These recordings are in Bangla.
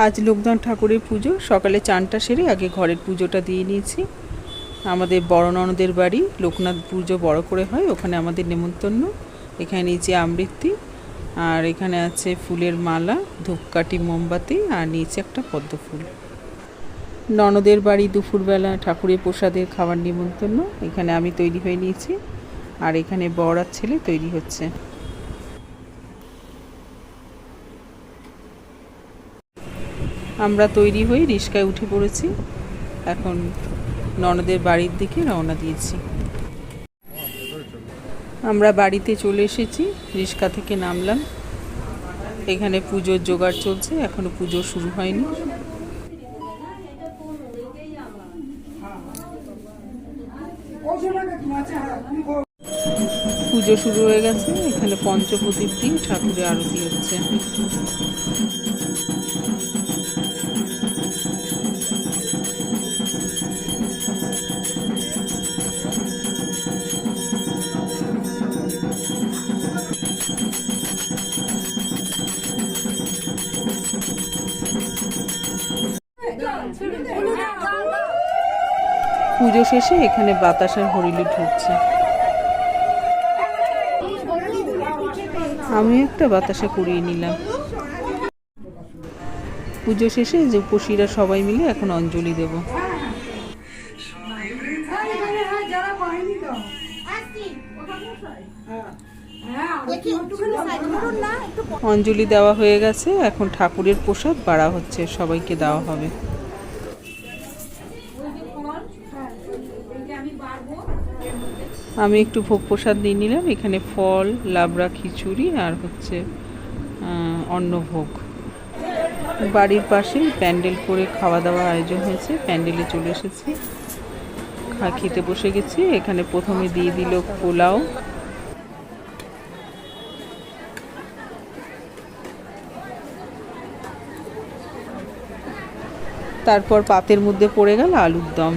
আজ লোকদান ঠাকুরের পুজো। সকালে চানটা সেরে আগে ঘরের পুজোটা দিয়ে নিয়েছি। আমাদের বড় ননদের বাড়ি, লোকনাথ পুজো বড় করে হয়, ওখানে আমাদের নেমন্তন্ন। এখানে নিচে আমৃত্যি আর এখানে আছে ফুলের মালা, ধূপকাঠি মোমবাতি, আর নিচে একটা পদ্ম ফুল ননদের বাড়ি দুপুরবেলা ঠাকুরের প্রসাদের খাবার নিমন্তন্ন এখানে আমি তৈরি হয়ে নিয়েছি, আর এখানে বর আর ছেলে তৈরি হচ্ছে। আমরা তৈরি হয়ে রিস্কায় উঠে পড়েছি। এখন ননদের বাড়ির দিকে রওনা দিয়েছি। আমরা বাড়িতে চলে এসেছি রিস্কা থেকে নামলাম। এখানে পুজোর জোগাড় চলছে, এখনও পুজো শুরু হয়নি। পুজো শুরু হয়ে গেছে, এখানে পঞ্চপ্রদীপ দিন ঠাকুরের আরতি হচ্ছে। পুজো শেষে এখানে বাতাসার হরিলি ঢুকছে। আমি একটা বাতাসা কুড়িয়ে নিলাম। পুজো শেষে যে উপসীরা সবাই মিলে এখন অঞ্জলি দেব। অঞ্জলি দেওয়া হয়ে গেছে, এখন ঠাকুরের প্রসাদ, বাড়া হচ্ছে, সবাইকে দেওয়া হবে। আমি একটু ভোগ প্রসাদ নিয়ে নিলাম, এখানে ফল, লাবড়া, খিচুড়ি, আর হচ্ছে অন্নভোগ। বাড়ির পাশেই প্যান্ডেল করে খাওয়া দাওয়া আয়োজন হয়েছে, প্যান্ডেলে চলে এসেছি। খেতে বসে গেছি, এখানে প্রথমে দিয়ে দিল পোলাও। তারপর পাতের মধ্যে পড়ে গেল আলুর দম।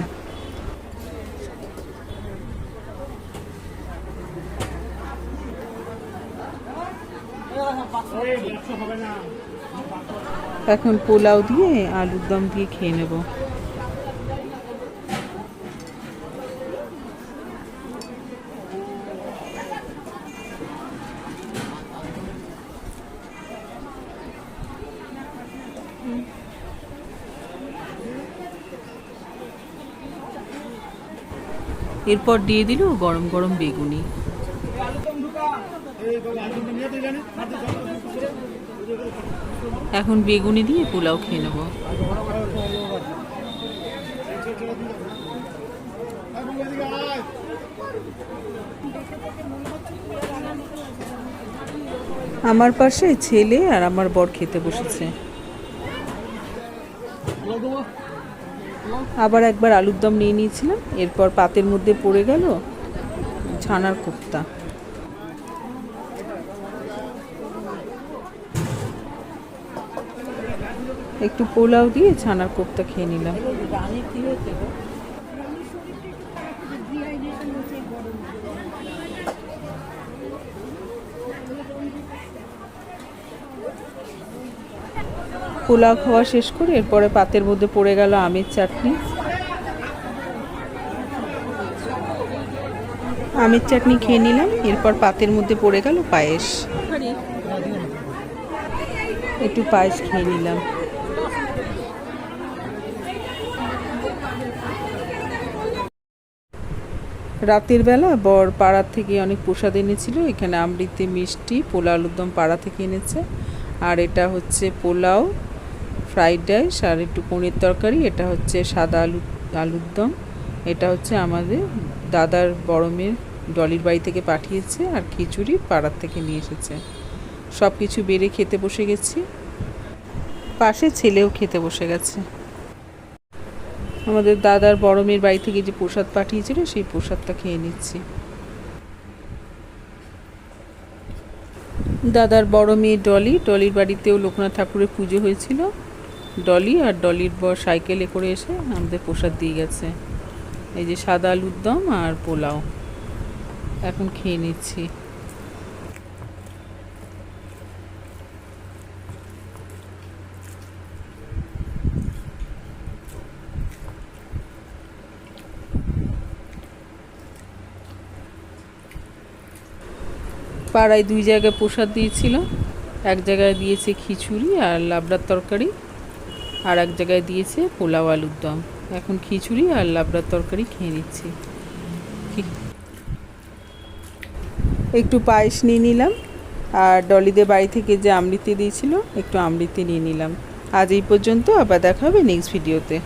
এখন পোলাও দিয়ে আলুর দম দিয়ে খেয়ে নেব। এরপর দিয়ে দিল গরম গরম বেগুনি। এখন বেগুনি দিয়ে পোলাও খেয়ে নেব। আমার পাশে ছেলে আর আমার বর খেতে বসেছে। আবার একবার আলুর দম নিয়ে নিয়েছিলাম, এরপর পাতের মধ্যে পড়ে গেল ছানার কোপ্তা। একটু পোলাও দিয়ে ছানার কোপ্তা খেয়ে নিলাম। পোলাও খাওয়া শেষ করে এরপরে পাতের মধ্যে পড়ে গেল আমের চাটনি। আমের চাটনি খেয়ে নিলাম, এরপর পাতের মধ্যে পড়ে গেল পায়েস। একটু পায়েস খেয়ে নিলাম। রাতের বেলা বর পাড়ার থেকে অনেক প্রসাদ এনেছিল, এখানে আমৃতি মিষ্টি পোলা আলুর দম পাড়া থেকে এনেছে। আর এটা হচ্ছে পোলাও ফ্রাইড রাইস আর একটু পনির তরকারি, এটা হচ্ছে সাদা আলু, আলুর দম। এটা হচ্ছে আমাদের দাদার বড় মেয়ের ডলির বাড়ি থেকে পাঠিয়েছে আর খিচুড়ি পাড়ার থেকে নিয়ে এসেছে। সব কিছু বেড়ে খেতে বসে গেছি। পাশে ছেলেও খেতে বসে গেছে। আমাদের দাদার বড় মেয়ের বাড়ি থেকে যে প্রসাদ পাঠিয়েছিল, সেই প্রসাদটা খেয়ে নিচ্ছি। দাদার বড় মেয়ে ডলি, ডলির বাড়িতেও লোকনাথ ঠাকুরের পুজো হয়েছিল। ডলি আর ডলির বর সাইকেলে করে এসে আমাদের প্রসাদ দিয়ে গেছে। এই যে সাদা আলুর দম আর পোলাও। এখন খেয়ে নিচ্ছি। পাড়ায় দুই জায়গায় প্রসাদ দিয়েছিল। এক জায়গায় দিয়েছে খিচুড়ি আর লাবড়ার তরকারি। আর এক জায়গায় দিয়েছে পোলাও আলুর দম। এখন খিচুড়ি আর লাবড়ার তরকারি খেয়ে নিচ্ছি। একটু পায়েস নিয়ে নিলাম। আর ডলিদের বাড়ি থেকে যে আমৃতি দিয়েছিল, একটু আমৃতি নিয়ে নিলাম। আজ এই পর্যন্ত, আবার দেখা হবে নেক্সট ভিডিওতে